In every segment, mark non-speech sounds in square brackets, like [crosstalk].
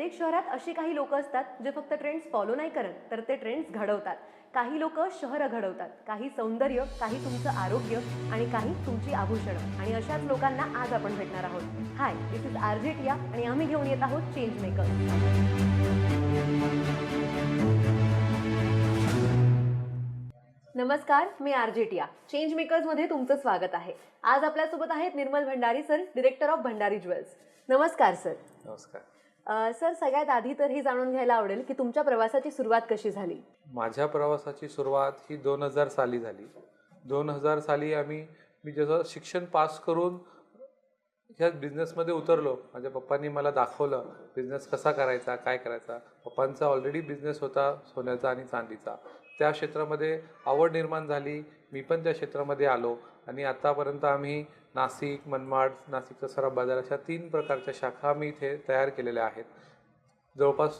प्रत्येक शहरात अशी काही लोक असतात जे फक्त ट्रेंड्स फॉलो नाही करत तर ते ट्रेंड्स घडवतात. काही लोक शहरं घडवतात. काही सौंदर्य काही तुमचं आरोग्य आणि काही तुमची आभूषणं. आणि अशाच लोकांना आज आपण भेटणार आहोत. हाय दिस इज आर्जेटिया आणि आम्ही घेऊन येत आहोत चेंज मेकर नमस्कार मी आर्जेटिया चेंज मेकर्समध्ये तुमचं स्वागत आहे. आज आपल्यासोबत आहेत Nirmal Bhandari sir director of Bhandari jewels नमस्कार सर नमस्कार. सर सगळ्यात आधी तर हे जाणून घ्यायला आवडेल की तुमच्या प्रवासाची सुरुवात कशी झाली? माझ्या प्रवासाची सुरुवात ही दोन हजार साली झाली. दोन हजार साली आम्ही मी जसं शिक्षण पास करून ह्या बिझनेसमध्ये उतरलो. माझ्या पप्पांनी मला दाखवलं बिझनेस कसा करायचा काय करायचा. पप्पांचा ऑलरेडी बिझनेस होता सोन्याचा आणि चांदीचा. त्या क्षेत्रामध्ये आवड निर्माण झाली. मी पण त्या क्षेत्रामध्ये आलो आणि आत्तापर्यंत आम्ही नाशिक मनमाड नाशिकचा सराफ बाजार अशा तीन प्रकारच्या शाखा आम्ही इथे तयार केलेल्या आहेत. जवळपास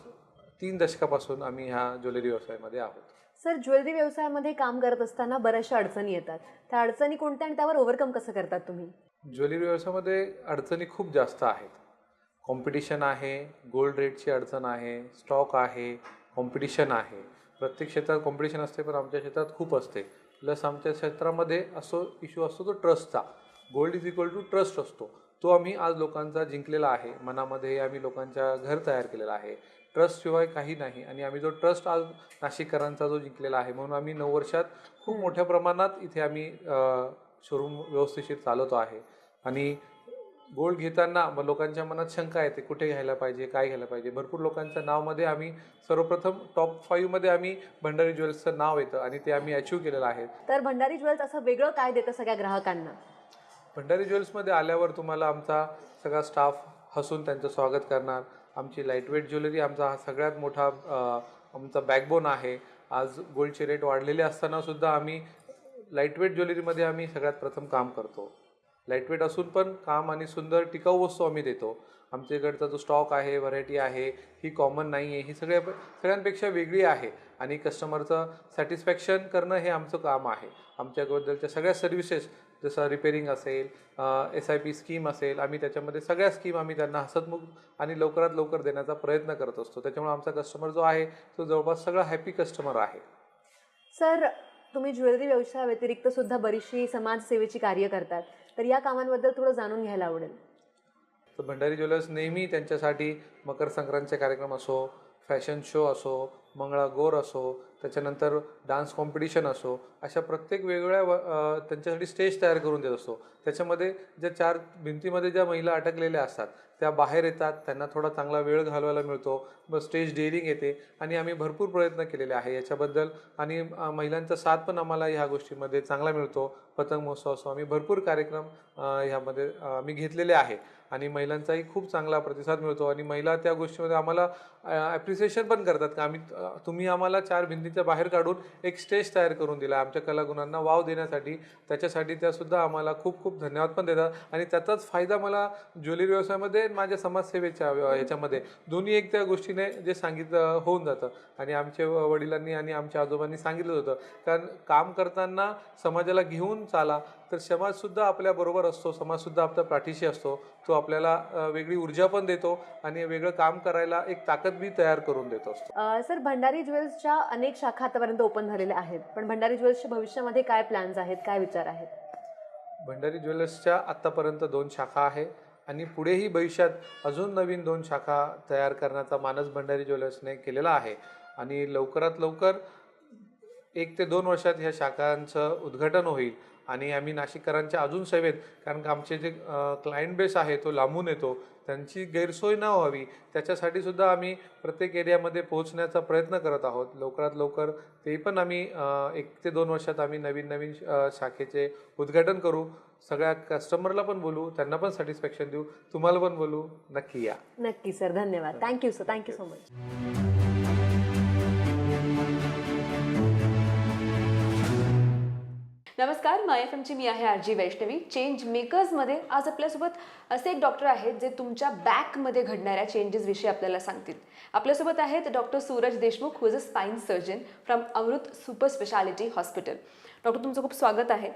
तीन दशकापासून आम्ही ह्या ज्वेलरी व्यवसायामध्ये आहोत. सर ज्वेलरी व्यवसायामध्ये काम करत असताना बऱ्याचशा अडचणी येतात. त्या अडचणी कोणत्या आणि त्यावर ओव्हरकम कसं करतात तुम्ही? ज्वेलरी व्यवसायामध्ये अडचणी खूप जास्त आहेत. कॉम्पिटिशन आहे गोल्ड रेटची अडचण आहे स्टॉक आहे कॉम्पिटिशन आहे. प्रत्येक क्षेत्रात कॉम्पिटिशन असते पण आमच्या क्षेत्रात खूप असते. प्लस आमच्या क्षेत्रामध्ये असो इश्यू असतो तो ट्रस्टचा gold is equal to trust असतो. तो आम्ही आज लोकांचा जिंकलेला आहे. मनामध्ये आम्ही लोकांच्या घर तयार केलेला आहे. ट्रस्टशिवाय काही नाही आणि आम्ही जो ट्रस्ट आज नाशिककरांचा जो जिंकलेला आहे म्हणून आम्ही नऊ वर्षात खूप मोठ्या प्रमाणात इथे आम्ही शोरूम व्यवस्थिशीर चालवतो आहे. आणि गोल्ड घेताना मग लोकांच्या मनात शंका येते कुठे घ्यायला पाहिजे काय घ्यायला पाहिजे? भरपूर लोकांच्या नावमध्ये आम्ही सर्वप्रथम टॉप फाईव्हमध्ये आम्ही भंडारी ज्वेल्सचं नाव येतं आणि ते आम्ही अचीव केलेलं आहे. तर भंडारी ज्वेल्स असं वेगळं काय देतं सगळ्या ग्राहकांना? भंडारी ज्वेल्समध्ये आल्यावर तुम्हाला आमचा सगळा स्टाफ हसून त्यांचं स्वागत करणार. आमची लाईटवेट ज्वेलरी आमचा हा सगळ्यात मोठा आमचा बॅकबोन आहे. आज गोल्डचे रेट वाढलेले असताना सुद्धा आम्ही लाईटवेट ज्वेलरीमध्ये आम्ही सगळ्यात प्रथम काम करतो. लाईटवेट असून पण काम आणि सुंदर टिकाऊ वस्तू आम्ही देतो. आमच्या इकडचा जो स्टॉक आहे व्हरायटी आहे ही कॉमन नाही आहे ही सगळ्या सगळ्यांपेक्षा वेगळी आहे आणि कस्टमरचं सॅटिस्फॅक्शन करणं हे आमचं काम आहे. आमच्याबद्दलच्या सगळ्या सर्व्हिसेस जसं रिपेरिंग असेल एस आय पी स्कीम असेल आम्ही त्याच्यामध्ये सगळ्या स्कीम आम्ही त्यांना हसतमुख आणि लवकरात लवकर देण्याचा प्रयत्न करत असतो. त्याच्यामुळे आमचा कस्टमर जो आहे तो जवळपास सगळा हॅपी कस्टमर आहे. सर तुम्ही ज्वेलरी व्यवसायाव्यतिरिक्त सुद्धा बरीचशी समाजसेवेची कार्य करतात. तर या कामांबद्दल थोडं जाणून घ्यायला आवडेल. तर भंडारी ज्वेलर्स नेहमी त्यांच्यासाठी मकर संक्रांतचे कार्यक्रम असो फॅशन शो असो मंगळागौर असो त्याच्यानंतर डान्स कॉम्पिटिशन असो अशा प्रत्येक वेगवेगळ्या व- त्यांच्यासाठी स्टेज तयार करून देत असतो. त्याच्यामध्ये ज्या चार भिंतीमध्ये ज्या महिला अटकलेल्या असतात त्या बाहेर येतात त्यांना थोडा चांगला वेळ घालवायला मिळतो मग स्टेज डेअरिंग येते आणि आम्ही भरपूर प्रयत्न केलेले आहे. याच्याबद्दल आणि महिलांचा साथ पण आम्हाला ह्या गोष्टीमध्ये चांगला मिळतो. पतंग महोत्सव असो आम्ही भरपूर कार्यक्रम ह्यामध्ये आम्ही घेतलेले आहे आणि महिलांचाही खूप चांगला प्रतिसाद मिळतो आणि महिला त्या गोष्टीमध्ये आम्हाला ॲप्रिसिएशन पण करतात. का आम्ही तुम्ही आम्हाला चार भिंतीच्या बाहेर काढून एक स्टेज तयार करून दिला. आमच्या कलागुणांना वाव देण्यासाठी त्याच्यासाठी त्यासुद्धा आम्हाला खूप खूप धन्यवाद पण देतात. आणि त्याचाच फायदा मला ज्वेलरी व्यवसायामध्ये माझ्या समाजसेवेच्या याच्यामध्ये. दोन्ही एक त्या गोष्टीने जे सांगितलं होऊन जातं. आणि आमच्या व- वडिलांनी आणि आमच्या आजोबांनी सांगितलं होतं. कारण काम करताना समाजाला घेऊन चाला तर समाजसुद्धा आपल्याबरोबर असतो समाजसुद्धा आपल्या पाठीशी असतो तो आपल्याला वेगळी ऊर्जा पण देतो आणि वेगळं काम करायला एक ताकद बी तयार करून देतो असतो. सर भंडारी ज्वेल्सच्या अनेक शाखा आतापर्यंत ओपन झालेल्या आहेत पण भंडारी ज्वेल्सच्या भविष्यामध्ये काय प्लॅन्स आहेत काय विचार आहेत? भंडारी ज्वेलर्सच्या आत्तापर्यंत दोन शाखा आहे आणि पुढेही भविष्यात अजून नवीन दोन शाखा तयार करण्याचा मानस भंडारी ज्वेलर्सने केलेला आहे आणि लवकरात लवकर एक ते दोन वर्षात ह्या शाखांचं उद्घाटन होईल. आणि आम्ही नाशिककरांच्या अजून सेवेत कारण का आमचे जे क्लायंट बेस आहे तो लांबून येतो त्यांची गैरसोय न व्हावी त्याच्यासाठी सुद्धा आम्ही प्रत्येक एरियामध्ये पोहोचण्याचा प्रयत्न करत आहोत. लवकरात लवकर ते पण आम्ही एक ते दोन वर्षात आम्ही नवीन नवीन शाखेचे उद्घाटन करू. सगळ्या कस्टमरला पण बोलू त्यांना पण सॅटिस्फॅक्शन देऊ. तुम्हाला पण बोलू. नक्की या. नक्की सर धन्यवाद. Thank you sir thank you so much नमस्कार माय एफ एमची मी आहे आर जी वैष्णवी चेंज मेकर्समध्ये आज आपल्यासोबत असे एक डॉक्टर आहेत जे तुमच्या बॅकमध्ये घडणाऱ्या चेंजेस विषयी आपल्याला सांगतील. आपल्यासोबत आहेत doctor Suraj Deshmukh who is a spine surgeon from Amrut super speciality hospital doctor तुमचं खूप स्वागत आहे.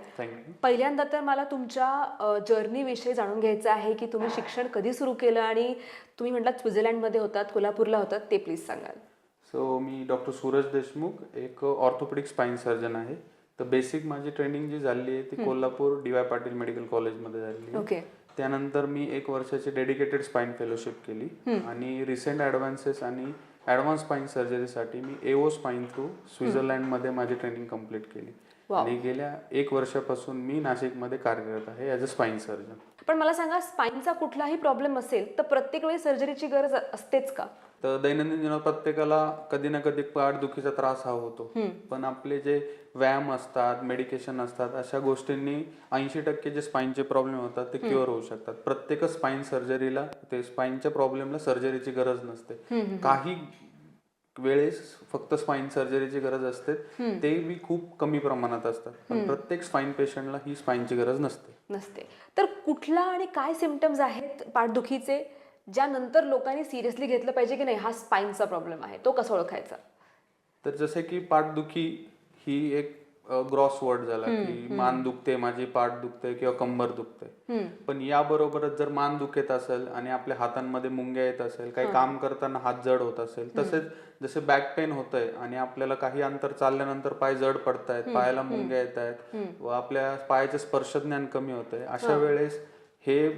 पहिल्यांदा तर मला तुमच्या जर्नीविषयी जाणून घ्यायचं आहे की तुम्ही शिक्षण कधी सुरू केलं आणि तुम्ही म्हटलात स्वित्झर्लंडमध्ये होतात कोल्हापूरला होतात ते प्लीज सांगाल. सो मी डॉक्टर सूरज देशमुख एक ऑर्थोपेडिक स्पाईन सर्जन आहे. तर बेसिक माझी ट्रेनिंग जी झाली आहे ती Kolhapur D Y Patil medical कॉलेजमध्ये झाली. ओके त्यानंतर मी एक वर्षाची डेडिकेटेड स्पाईन फेलोशिप केली. आणि रिसेंट ॲडव्हान्सेस आणि ॲडव्हान्स स्पाईन सर्जरीसाठी मी एओ स्पाईन थ्रू स्वित्झर्लंडमध्ये माझी ट्रेनिंग कंप्लीट केली. आणि गेल्या एक वर्षापासून मी नाशिकमध्ये कार्यरत आहे ॲज अ स्पाईन सर्जन पण मला सांगा स्पाईनचा कुठलाही प्रॉब्लेम असेल तर प्रत्येक वेळी सर्जरीची गरज असतेच का? तर दैनंदिन जीवनात प्रत्येकाला कधी ना कधी पाठदुखीचा त्रास हा होतो. पण आपले जे व्यायाम असतात मेडिकेशन असतात अशा गोष्टींनी ऐंशी टक्के जे स्पाईनचे प्रॉब्लेम होतात ते क्युअर होऊ शकतात. प्रत्येक स्पाईन सर्जरीला ते स्पाईनच्या प्रॉब्लेमला सर्जरीची गरज नसते. काही वेळेस फक्त स्पाईन सर्जरीची गरज असते. ते बी खूप कमी प्रमाणात असतात. पण प्रत्येक स्पाईन पेशंटला ही स्पाईनची गरज नसते. नसते. तर कुठला आणि काय सिमटम्स आहेत पाठदुखीचे ज्यानंतर लोकांनी सिरियसली घेतलं पाहिजे की नाही? हा स्पाईनचा प्रॉब्लेम आहे. तो कसा ओळखायचा? तर जसे की पाठदुखी ही एक ग्रॉस वर्ड झाला की मान दुखते माझी पाठ दुखते किंवा कंबर दुखते. पण याबरोबरच जर मान दुखत असेल आणि आपल्या हातांमध्ये मुंग्या येत असेल काही काम करताना हात जड होत असेल तसेच जसे बॅक पेन होत आहे आणि आपल्याला काही अंतर चालल्यानंतर पाय जड पडतायत पायाला मुंग्या येत आहेत व आपल्या पायाचे स्पर्शज्ञान कमी होत आहे अशा वेळेस हे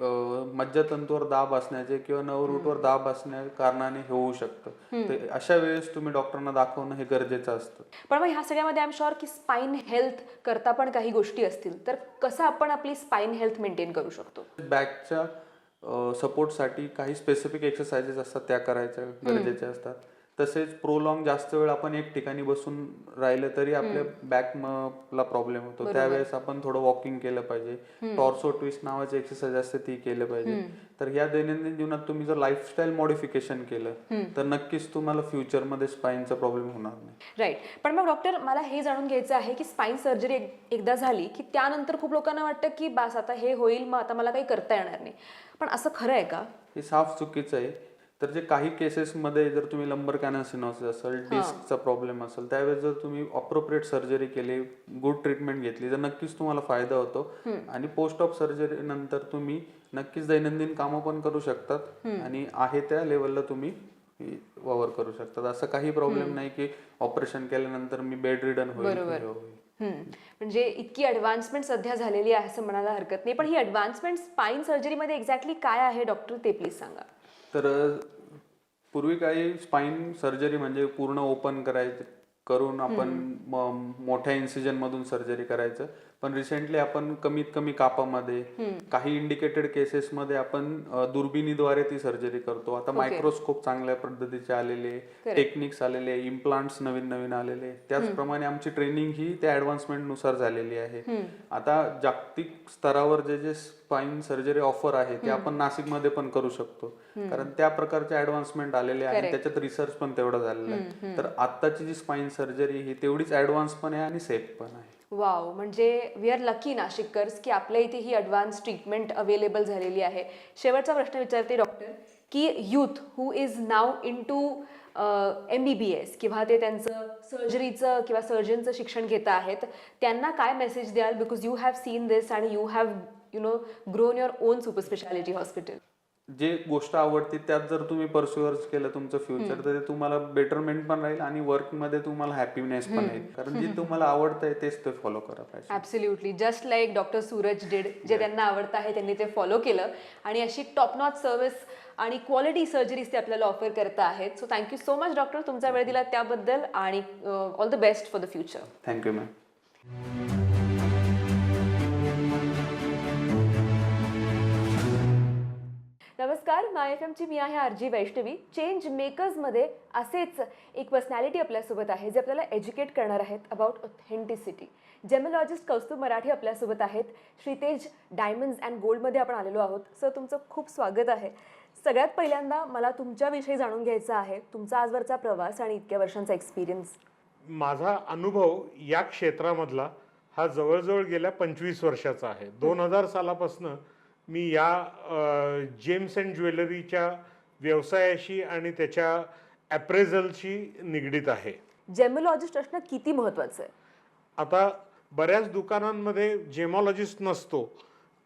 मज्जातंतूवर दाब असण्याचे किंवा नवरूटवर दाब असण्या कारणाने हे होऊ शकतं. तर अशा वेळेस तुम्ही डॉक्टरांना दाखवणं हे गरजेचं असतं. पण मग ह्या सगळ्यामध्ये आय एम शुअर की स्पाईन हेल्थ करता पण काही गोष्टी असतील तर कसं आपण आपली स्पाईन हेल्थ मेंटेन करू शकतो? बॅकच्या सपोर्टसाठी काही स्पेसिफिक एक्सरसाइजेस असतात त्या करायच्या गरजेच्या असतात. तसेच प्रोलॉंग जास्त वेळ आपण एक ठिकाणी बसून राहिलं तरी आपल्या बॅक ला प्रॉब्लेम होतो. त्यावेळेस आपण थोडं वॉकिंग केलं पाहिजे. टॉर्सो ट्विस्ट नावाचे एक्सरसाइज असते ती केलं पाहिजे. तर ह्या दैनंदिन जीवनात तुम्ही जर लाईफस्टाईल मॉडिफिकेशन केलं तर नक्कीच तुम्हाला फ्युचरमध्ये स्पाईनचा प्रॉब्लेम होणार नाही. राईट पण मग डॉक्टर मला हे जाणून घ्यायचं आहे की स्पाईन सर्जरी एकदा झाली की त्यानंतर खूप लोकांना वाटतं की बास आता हे होईल मग आता मला काही करता येणार नाही. पण असं खरं आहे का? हे साफ चुकीचं आहे. तर जे काही केसेसमध्ये जर तुम्ही लंबर कॅनसिनोसिस असेल डिस्कचा प्रॉब्लेम असेल त्यावेळेस जर तुम्ही अप्रोप्रिएट सर्जरी केली गुड ट्रीटमेंट घेतली तर नक्कीच तुम्हाला फायदा होतो. आणि पोस्ट ऑफ सर्जरी नंतर तुम्ही नक्कीच दैनंदिन कामं पण करू शकतात. आणि आहे त्या लेवलला तुम्ही वावर करू शकतात. असं काही प्रॉब्लेम नाही की ऑपरेशन केल्यानंतर मी बेड रिडन होईल. म्हणजे इतकी ॲडव्हान्समेंट सध्या झालेली आहे असं म्हणायला हरकत नाही. पण ही ॲडव्हान्समेंट स्पाईन सर्जरीमध्ये एक्झॅक्टली काय आहे डॉक्टर ते प्लीज सांगा. तर पूर्वी काही स्पाईन सर्जरी म्हणजे पूर्ण ओपन करायचं करून आपण मोठ्या इन्सिजन मधून सर्जरी करायचं. पण रिसेंटली आपण कमीत कमी कापामध्ये काही इंडिकेटेड केसेस मध्ये आपण दुर्बिणीद्वारे ती सर्जरी करतो. आता मायक्रोस्कोप चांगल्या पद्धतीचे आलेले टेक्निक्स आलेले इम्प्लांट्स नवीन नवीन आलेले. त्याचप्रमाणे आमची ट्रेनिंग ही त्या ऍडव्हान्समेंटनुसार झालेली आहे. आता जागतिक स्तरावर जे जे स्पाईन सर्जरी ऑफर आहे ते आपण नाशिकमध्ये पण करू शकतो. कारण त्या प्रकारचे ऍडव्हान्समेंट आलेले आहे. त्याच्यात रिसर्च पण तेवढा झालेला आहे. तर आत्ताची जी स्पाईन सर्जरी ही तेवढीच ऍडव्हान्स पण आहे आणि सेफ पण आहे. वाव म्हणजे वी आर लकी नाशिककर्स की आपल्या इथे ही ॲडव्हान्स ट्रीटमेंट अवेलेबल झालेली आहे. शेवटचा प्रश्न विचारते डॉक्टर की youth who is now into M B B S किंवा ते त्यांचं सर्जरीचं किंवा सर्जनचं शिक्षण घेत आहेत त्यांना काय मेसेज द्याल? Because you have seen this आणि you have you know grown your own super speciality hospital जे गोष्ट आवडते त्यात जर तुम्ही परस्युअर्स केलं तुमचं फ्युचर तर ते तुम्हाला बेटरमेंट पण राहील आणि वर्कमध्ये तुम्हाला हॅपीनेस पण येईल कारण जे [laughs] तुम्हाला आवडतंय तेच ते फॉलो करा पाहिजे. Absolutely just like doctor Suraj did जे त्यांना आवडतं आहे त्यांनी ते फॉलो केलं. आणि अशी टॉप नॉच सर्व्हिस आणि क्वालिटी सर्जरीज ते आपल्याला ऑफर करत आहेत. So thank you so much doctor तुमचा वेळ दिला त्याबद्दल आणि all the best for the future thank you ma'am नमस्कार माय एफ एमची मी आहे आर जी वैष्णवी चेंज मेकर्समध्ये असेच एक पर्सनॅलिटी आपल्यासोबत आहे जे आपल्याला एज्युकेट करणार आहेत about authenticity gemologist Kaustubh Marathi आपल्यासोबत आहेत. श्रीतेज डायमंड्स अँड गोल्डमध्ये आपण आलेलो आहोत. सर तुमचं खूप स्वागत आहे. सगळ्यात पहिल्यांदा मला तुमच्याविषयी जाणून घ्यायचं आहे. तुमचा आजवरचा प्रवास आणि इतक्या वर्षांचा एक्सपिरियन्स माझा अनुभव या क्षेत्रामधला हा जवळजवळ गेल्या पंचवीस वर्षाचा आहे. दोन हजार सालापासून मी या जेम्स अँड ज्वेलरीच्या व्यवसायाशी आणि त्याच्या ॲप्रेझलशी निगडीत आहे. जेमोलॉजिस्ट असणं किती महत्त्वाचं आहे? आता बऱ्याच दुकानांमध्ये जेमॉलॉजिस्ट नसतो.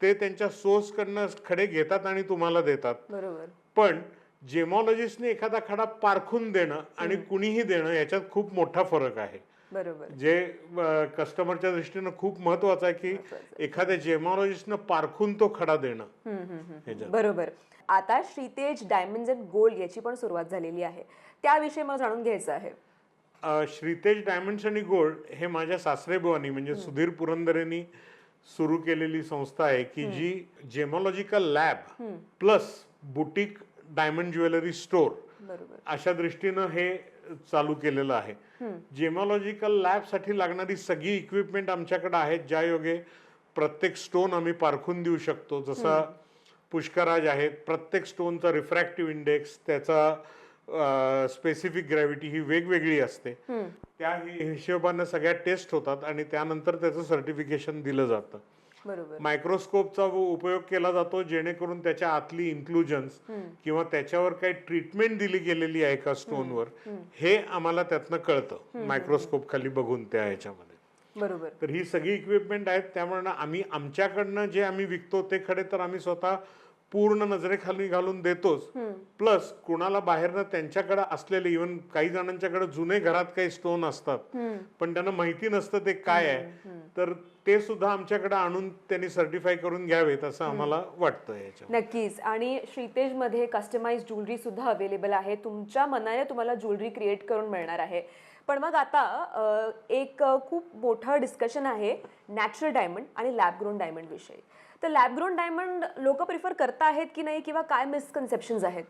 ते त्यांच्या सोर्सकडनं खडे घेतात आणि तुम्हाला देतात. बरोबर. पण जेमॉलॉजिस्टने एखादा खडा पारखून देणं आणि कुणीही देणं याच्यात खूप मोठा फरक आहे. बरोबर. जे कस्टमरच्या दृष्टीनं खूप महत्वाचं आहे की एखाद्या जेमॉलॉजिस्टनं पारखून तो खडा देणं. बरोबर. आता श्रीतेज डायमंड्स अँड गोल्ड याची पण सुरुवात झालेली आहे. त्याविषयी मला जाणून घ्यायचं आहे. श्रीतेज डायमंड्स आणि गोल्ड हे माझ्या सासरेबुवानी म्हणजे सुधीर पुरंदरेंनी सुरू केलेली संस्था आहे की जी gemological lab plus boutique diamond jewellery store अशा दृष्टीनं हे चालू केलेलं आहे. जेमॉलॉजिकल लॅबसाठी लागणारी सगळी इक्विपमेंट आमच्याकडे आहेत ज्या योगे प्रत्येक स्टोन आम्ही पारखून देऊ शकतो. जसा पुष्कराज आहेत प्रत्येक स्टोनचा रिफ्रॅक्टिव्ह इंडेक्स त्याचा स्पेसिफिक ग्रॅव्हिटी ही वेगवेगळी असते. त्या हिशोबानं सगळ्या टेस्ट होतात आणि त्यानंतर त्याचं सर्टिफिकेशन दिलं जातं. मायक्रोस्कोपचा उपयोग केला जातो जेणेकरून त्याच्या आतली इन्क्लुजन्स किंवा त्याच्यावर काही ट्रीटमेंट दिली गेलेली आहे का स्टोनवर हे आम्हाला त्यातनं कळतं. मायक्रोस्कोप खाली बघून त्या ह्याच्यामध्ये. बरोबर. तर ही सगळी इक्विपमेंट आहेत त्यामुळे आम्ही आमच्याकडनं जे आम्ही विकतो ते खडे तर आम्ही स्वतः पूर्ण नजरेखाली घालून देतोच. प्लस कुणाला बाहेरनं त्यांच्याकडे असलेले इवन काही जणांच्याकडे जुने घरात काही स्टोन असतात. पण त्यांना माहिती नसतं ते काय आहे. तर ते सुद्धा आमच्याकडे आणून त्यांनी सर्टिफाय करून घ्यावेत असं आम्हाला वाटतं नक्कीच. आणि श्रीतेजमध्ये कस्टमाइज ज्वेलरी सुद्धा अवेलेबल आहे. तुमच्या मनाने तुम्हाला ज्वेलरी क्रिएट करून मिळणार आहे. पण मग आता एक खूप मोठं डिस्कशन आहे नॅचरल डायमंड आणि लॅब ग्रोन डायमंड विषयी. तर लॅब ग्रोन डायमंड लोक प्रिफर करता आहेत की नाही किंवा काय मिसकन्सेप्शन्स आहेत?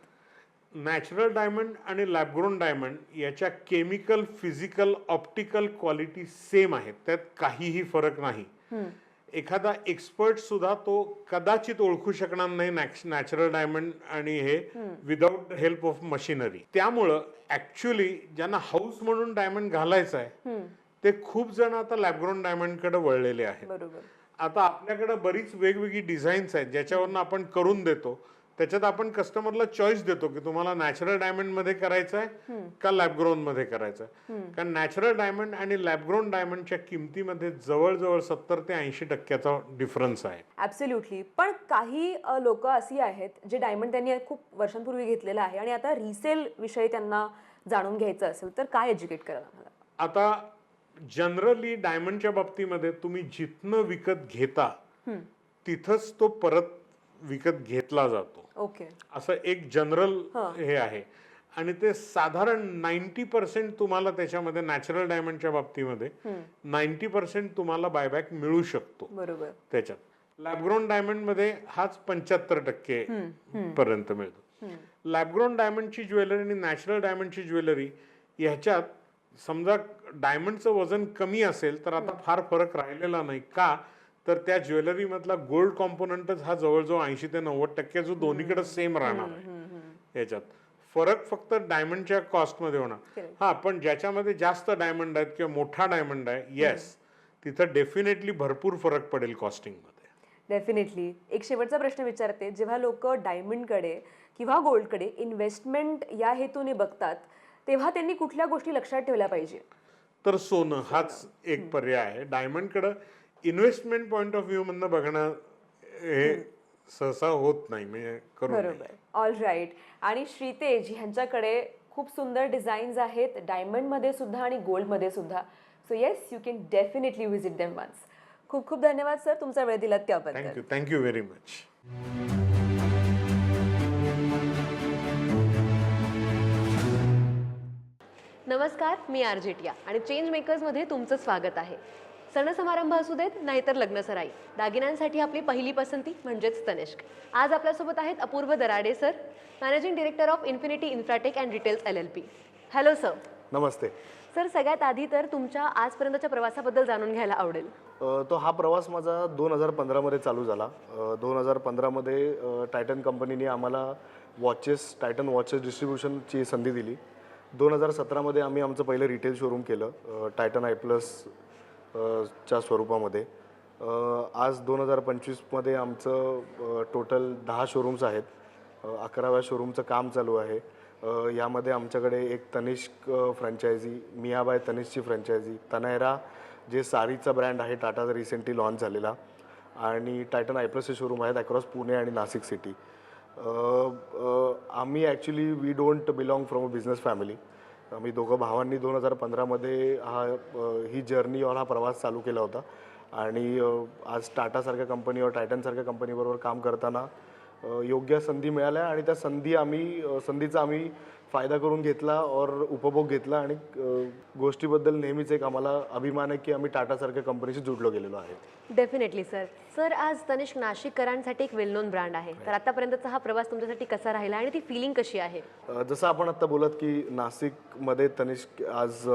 नॅचरल डायमंड आणि लॅबग्रोन डायमंड याच्या chemical physical optical quality same आहेत. त्यात काहीही फरक नाही. एखादा एक्सपर्ट सुद्धा तो कदाचित ओळखू शकणार नाही नॅचरल डायमंड आणि हे विदाउट हेल्प ऑफ मशिनरी. त्यामुळं ऍक्च्युली ज्यांना हाऊस म्हणून डायमंड घालायचं आहे ते खूप जण आता लॅबग्रोन डायमंडकडे वळलेले आहेत. आता आपल्याकडे बरीच वेगवेगळी डिझाईन्स आहेत ज्याच्यावरनं आपण करून देतो. त्याच्यात आपण कस्टमरला चॉईस देतो की तुम्हाला नॅचरल डायमंडमध्ये करायचं आहे का लॅबग्रोनमध्ये करायचं आहे कारण नॅचरल डायमंड आणि लॅबग्रोन डायमंडच्या किमतीमध्ये जवळजवळ सत्तर ते ऐंशी टक्क्याचा डिफरन्स आहे. ॲब्सोल्युटली पण काही लोक अशी आहेत जे डायमंड त्यांनी खूप वर्षांपूर्वी घेतलेलं आहे आणि आता रिसेल विषयी त्यांना जाणून घ्यायचं असेल तर काय एज्युकेट करायला आम्हाला? आता जनरली डायमंडच्या बाबतीमध्ये तुम्ही जिथनं विकत घेता तिथंच तो परत विकत घेतला जातो. ओके. असं एक जनरल हे. आहे. आणि ते साधारण नाईन्टी पर्सेंट तुम्हाला त्याच्यामध्ये नॅचरल डायमंडच्या बाबतीमध्ये नाईन्टी पर्सेंट तुम्हाला बायबॅक मिळू शकतो. बरोबर. त्याच्यात. लॅबग्रोन डायमंडमध्ये हाच पंच्याहत्तर टक्के पर्यंत मिळतो. लॅबग्रोन डायमंडची ज्वेलरी आणि नॅचरल डायमंडची ज्वेलरी ह्याच्यात समजा डायमंडचं वजन कमी असेल तर आता फार फरक राहिलेला नाही. का? तर त्या ज्वेलरी मधला गोल्ड कॉम्पोनंटच हा जवळजवळ ऐंशी ते नव्वद टक्के जो दोन्हीकडे सेम राहणार आहे. याच्यात. फरक फक्त डायमंडच्या कॉस्टमध्ये होणार. हा पण ज्याच्यामध्ये जास्त डायमंड आहेत किंवा मोठा डायमंड आहे येस तिथं डेफिनेटली भरपूर फरक पडेल कॉस्टिंगमध्ये डेफिनेटली एक शेवटचा प्रश्न विचारते जेव्हा लोक डायमंडकडे किंवा गोल्डकडे इन्व्हेस्टमेंट या हेतूने बघतात तेव्हा त्यांनी कुठल्या गोष्टी लक्षात ठेवल्या पाहिजे? तर सोनं हाच एक पर्याय आहे. डायमंडकडं इन्व्हेस्टमेंट पॉईंट ऑफ व्ह्यू मधनं बघणं हे सहसा होत नाही म्हणजे करू. बरोबर. ऑल राईट आणि श्रीतेज ह्यांच्याकडे खूप सुंदर डिझाईन्स आहेत डायमंडमध्ये सुद्धा आणि गोल्डमध्ये सुद्धा. So yes you can definitely visit them once खूप खूप धन्यवाद सर तुमचा वेळ दिलात त्याबद्दल. थँक्यू थँक्यू व्हेरी मच नमस्कार मी आरजेटिया आणि चेंज मेकर्समध्ये तुमचं स्वागत आहे. सणसमारंभ असू देत नाहीतर लग्नसराई दागिन्यांसाठी आपली पहिली पसंती म्हणजेच तनिष्क. आज आपल्यासोबत आहेत Apurva Darade sir managing director of infinity infratech and retails L L P. Hello sir. Namaste. Sir सगळ्यात आधी तर तुमच्या आजपर्यंतच्या प्रवासाबद्दल जाणून घ्यायला आवडेल. तो हा प्रवास माझा दोन हजार पंधरामध्ये चालू झाला. दोन हजार पंधरामध्ये टायटन कंपनीने आम्हाला वॉचेस टायटन वॉचेस डिस्ट्रीब्युशनची संधी दिली. दोन हजार सतरामध्ये आम्ही आमचं पहिलं रिटेल शोरूम केलं टायटन आय प्लस च्या स्वरूपामध्ये. आज दोन हजार पंचवीसमध्ये आमचं टोटल दहा शोरूम्स आहेत. अकराव्या शोरूमचं काम चालू आहे. यामध्ये आमच्याकडे एक तनिष्क फ्रँचायझी मियाबाय तनिष्कची फ्रँचायझी तनायरा जे सारीचा ब्रँड आहे टाटाचा रिसेंटली लॉन्च झालेला. आणि टायटन आयप्लसचे शोरूम आहेत अक्रॉस पुणे आणि नाशिक सिटी आम्ही actually we don't belong from a business family आम्ही दोघं भावांनी दोन हजार पंधरामध्ये हा ही जर्नी ऑर हा प्रवास चालू केला होता. आणि आज टाटासारख्या कंपनीवर टायटनसारख्या कंपनीबरोबर काम करताना योग्य संधी मिळाल्या आणि त्या संधी आम्ही संधीचा आम्ही फायदा करून घेतला और उपभोग घेतला आणि गोष्टीबद्दल नेहमीच एक आम्हाला अभिमान आहे की आम्ही टाटासारख्या कंपनीशी जुडलो गेलेलो आहे. डेफिनेटली सर सर आज तनिष्क नाशिककरांसाठी एक वेल नोन ब्रँड आहे. तर आतापर्यंतचा हा प्रवास तुमच्यासाठी कसा राहिला आणि ती फिलिंग कशी आहे? जसं आपण आत्ता बोलत की नाशिकमध्ये तनिष्क आज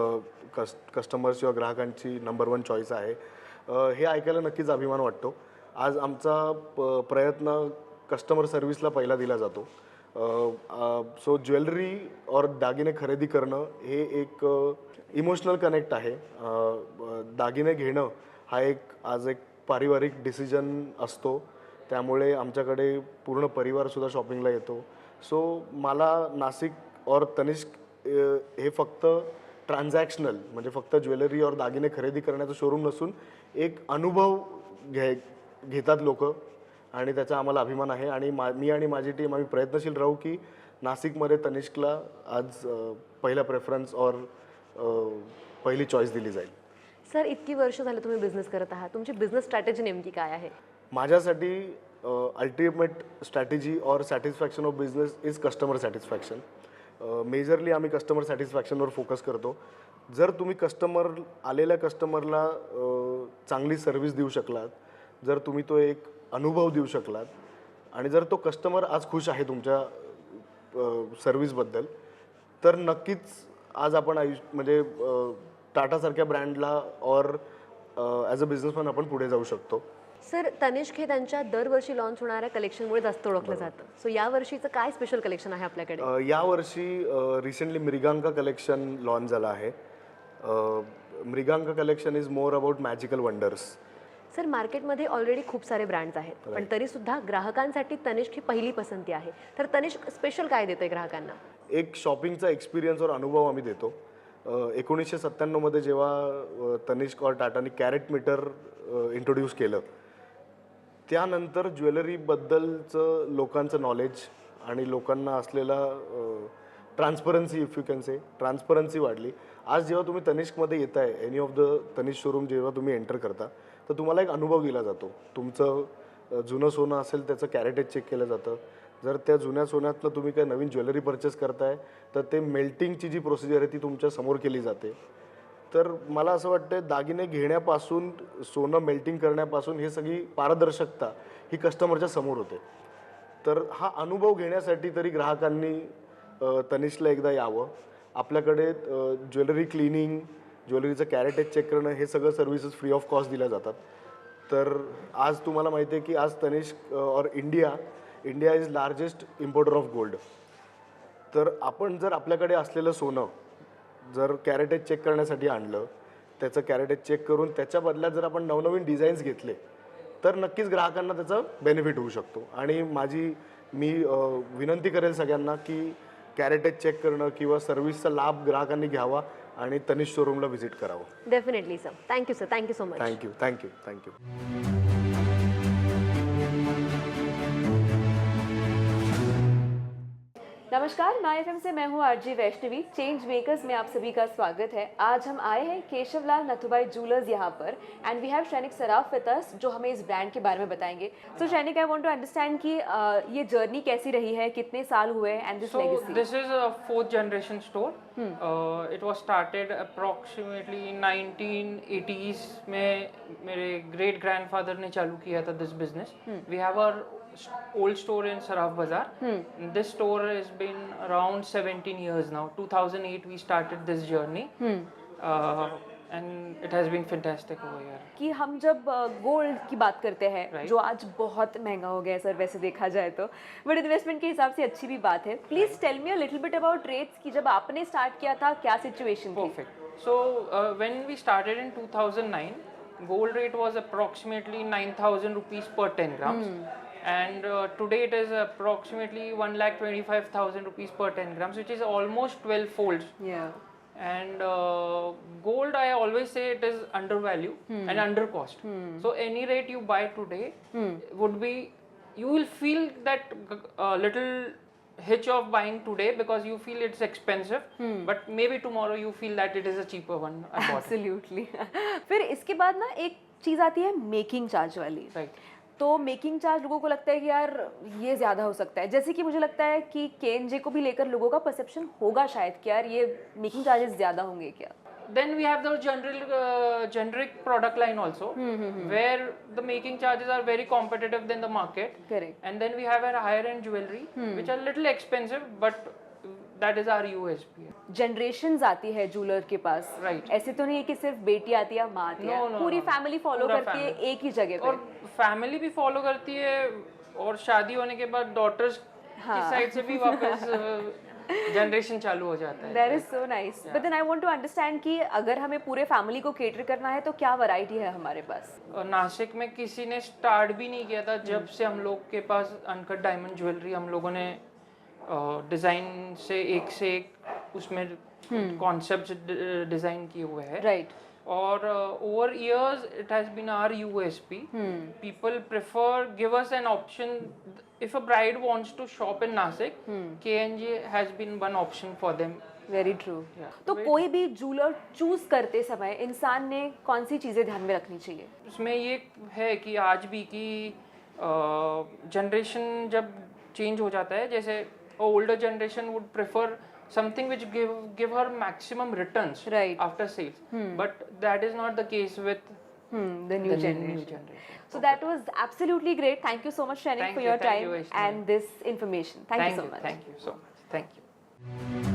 कस कस्टमर्स किंवा ग्राहकांची नंबर वन चॉईस आहे. हे ऐकायला नक्कीच अभिमान वाटतो. आज आमचा प प्रयत्न कस्टमर सर्व्हिसला पहिला दिला जातो. सो ज्वेलरी और दागिने खरेदी करणं हे एक इमोशनल कनेक्ट आहे. दागिने घेणं हा एक आज एक पारिवारिक डिसिजन असतो. त्यामुळे आमच्याकडे पूर्ण परिवारसुद्धा शॉपिंगला येतो. सो मला नाशिक और तनिष्क हे फक्त ट्रान्झॅक्शनल म्हणजे फक्त ज्वेलरी और दागिने खरेदी करण्याचं शोरूम नसून एक अनुभव घे घेतात लोक. आणि त्याचा आम्हाला अभिमान आहे. आणि मा मी आणि माझी टीम आम्ही प्रयत्नशील राहू की नाशिकमध्ये तनिष्कला आज पहिला प्रेफरन्स और पहिली चॉईस दिली जाईल. सर इतकी वर्ष झालं तुम्ही बिझनेस करत आहात. तुमची बिझनेस स्ट्रॅटेजी नेमकी काय आहे? माझ्यासाठी अल्टिमेट स्ट्रॅटेजी और satisfaction of business is customer satisfaction majorly आम्ही कस्टमर सॅटिस्फॅक्शनवर फोकस करतो. जर तुम्ही कस्टमर आलेल्या कस्टमरला चांगली सर्व्हिस देऊ शकलात जर तुम्ही तो एक अनुभव देऊ शकलात. आणि जर तो कस्टमर आज खुश आहे तुमच्या सर्व्हिसबद्दल तर नक्कीच आज आपण आयुष्य म्हणजे टाटासारख्या ब्रँडला और ॲज अ बिझनेसमॅन आपण पुढे जाऊ शकतो. सर तनिष्क हे त्यांच्या दरवर्षी लॉन्च होणाऱ्या कलेक्शनमुळे जास्त ओळखलं जातं. सो या वर्षीचं काय स्पेशल कलेक्शन आहे आपल्याकडे? यावर्षी रिसेंटली मृगांका कलेक्शन लॉन्च झालं आहे. Mriganka collection is more about magical wonders sir मार्केटमध्ये ऑलरेडी खूप सारे ब्रँड्स आहेत. पण तरी सुद्धा ग्राहकांसाठी तनिष्क ही पहिली पसंती आहे. तर तनिष्क स्पेशल काय देते ग्राहकांना? एक शॉपिंगचा एक्सपिरियन्स और अनुभव आम्ही देतो. एकोणीसशे सत्त्याण्णवमध्ये जेव्हा तनिष्क और टाटाने कॅरेट मीटर इंट्रोड्यूस केलं त्यानंतर ज्वेलरीबद्दलचं लोकांचं नॉलेज आणि लोकांना असलेला transparency if you can say transparency वाढली. आज जेव्हा तुम्ही तनिष्कमध्ये येत आहे any of the Tanishq showroom जेव्हा तुम्ही एंटर करता तर तुम्हाला एक अनुभव दिला जातो. तुमचं जुनं सोनं असेल त्याचं कॅरेटेज चेक केलं जातं. जर त्या जुन्या सोन्यातलं तुम्ही काही नवीन ज्वेलरी परचेस करताय तर ते मेल्टिंगची जी प्रोसिजर आहे ती तुमच्यासमोर केली जाते. तर मला असं वाटतं दागिने घेण्यापासून सोनं मेल्टिंग करण्यापासून हे सगळी पारदर्शकता ही कस्टमरच्या समोर होते. तर हा अनुभव घेण्यासाठी तरी ग्राहकांनी अ, तनिष्कला एकदा यावं. आपल्याकडे ज्वेलरी क्लिनिंग ज्वेलरीचं कॅरेटेज चेक करणं हे सगळं सर्व्हिसेस फ्री ऑफ कॉस्ट दिल्या जातात. तर आज तुम्हाला माहिती आहे की आज तनिष्क और India India is largest importer of gold तर आपण जर आपल्याकडे असलेलं सोनं जर कॅरेटेज चेक करण्यासाठी आणलं त्याचं कॅरेटेज चेक करून त्याच्या बदल्यात जर आपण नवनवीन डिझाईन्स घेतले तर नक्कीच ग्राहकांना त्याचा बेनिफिट होऊ शकतो. आणि माझी मी विनंती करेल सगळ्यांना की कॅरेटेज चेक करणं किंवा सर्व्हिसचा लाभ ग्राहकांनी घ्यावा. आणि तनिष शोरूमला व्हिजिट करावं. Definitely sir thank you sir thank you so much thank you thank you thank you नमस्कार माई एफ़ से मैं हूँ आरजी वैष्णवी। चेंज मेकर्स में आप सभी का स्वागत है। आज हम आए हैं केशवलाल नथुबाई जूलर्स यहाँ पर। And we have Shainik Saraf with us जो हमें इस ब्रांड के बारे में बताएँगे। So Shainik I want to understand कि uh, ये जर्नी कैसी रही है? कितने साल हुए and this legacy this is a fourth generation store. Uh, it was started approximately in 1980s में मेरे great grandfather ने चालू किया था this business. We have our s- old store in Saraf Bazaar. This store has been around 17 years now. 2008 we started this journey. Uh, and it has been fantastic over here. कि हम जब gold की बात करते हैं Right. जो आज बहुत महँगा हो गया है सर वैसे देखा जाए तो बट इन्वेस्टमेंट के हिसाब से अच्छी भी बात है please tell me a little bit about rates कि जब आपने स्टार्ट किया था क्या situation. So uh, when we started in 2009, gold rate was approximately 9,000 rupees per 10 grams. And uh, today it is approximately 1,25,000 rupees per 10 grams, which is almost 12 folds. Yeah. and uh, gold i always say it is undervalued and under cost so any rate you buy today would be you will feel that g- uh, little hitch of buying today because you feel it's expensive but maybe tomorrow you feel that it is a cheaper one I bought it. Absolutely [laughs] फिर इसके बाद ना एक चीज़ आती है making charge वाली right तो मेकिंग चार्ज लोगों को लगता है कि यार ये ज़्यादा हो सकता है। जैसे कि मुझे लगता है कि के जे को भी लेकर लोगों का परसेप्शन होगा शायद कि यार ये मेकिंग चार्जेस ज़्यादा होंगे क्या? Then we have the generic product line also where the making charges are very competitive then the market correct and then we have er higher end jewellery which are little expensive but that is our U S आती है jeweller के pass. Right right. ऐसे तो नहीं है कि सिर्फ़ बेटी आती है माँ आती no, है no, पूरी फैमिली फॉलो करती है एक ही जगह पर फैमिली भी फॉलो करती है और शादी होने के बाद डॉटर्स हाँ. की साइड से भी वापस [laughs] जनरेशन चालू हो जाता है। That is so nice but then I want to understand कि अगर हमें पूरे फैमिली को केटर करना है तो क्या वैरायटी है हमारे पास? और नासिक में किसी ने स्टार्ट भी नहीं किया था जब से हम लोग के पास अनकट डायमंड ज्वेलरी हम लोगों ने डिज़ाइन से एक से एक उसमें कॉन्सेप्ट डिज़ाइन किए हुए हैं। राइट और over years it has been our USP people prefer give us an option if a bride wants to shop in Nashik KNJ has been one option for them very true तो कोई भी jeweller choose करते समय इंसान ने कौन C चीज़ें ध्यान में रखनी चाहिए? उसमें ये है कि आज भी की जनरेशन जब चेंज हो जाता है जैसे older generation would prefer something which give give her maximum returns right. after sales hmm. but that is not the case with Hmm, the new the generation. New generation. So that was absolutely great. Thank you so much, Shanik, for your you, time you, and this information. Thank, thank you so much. Thank you so much. Thank you.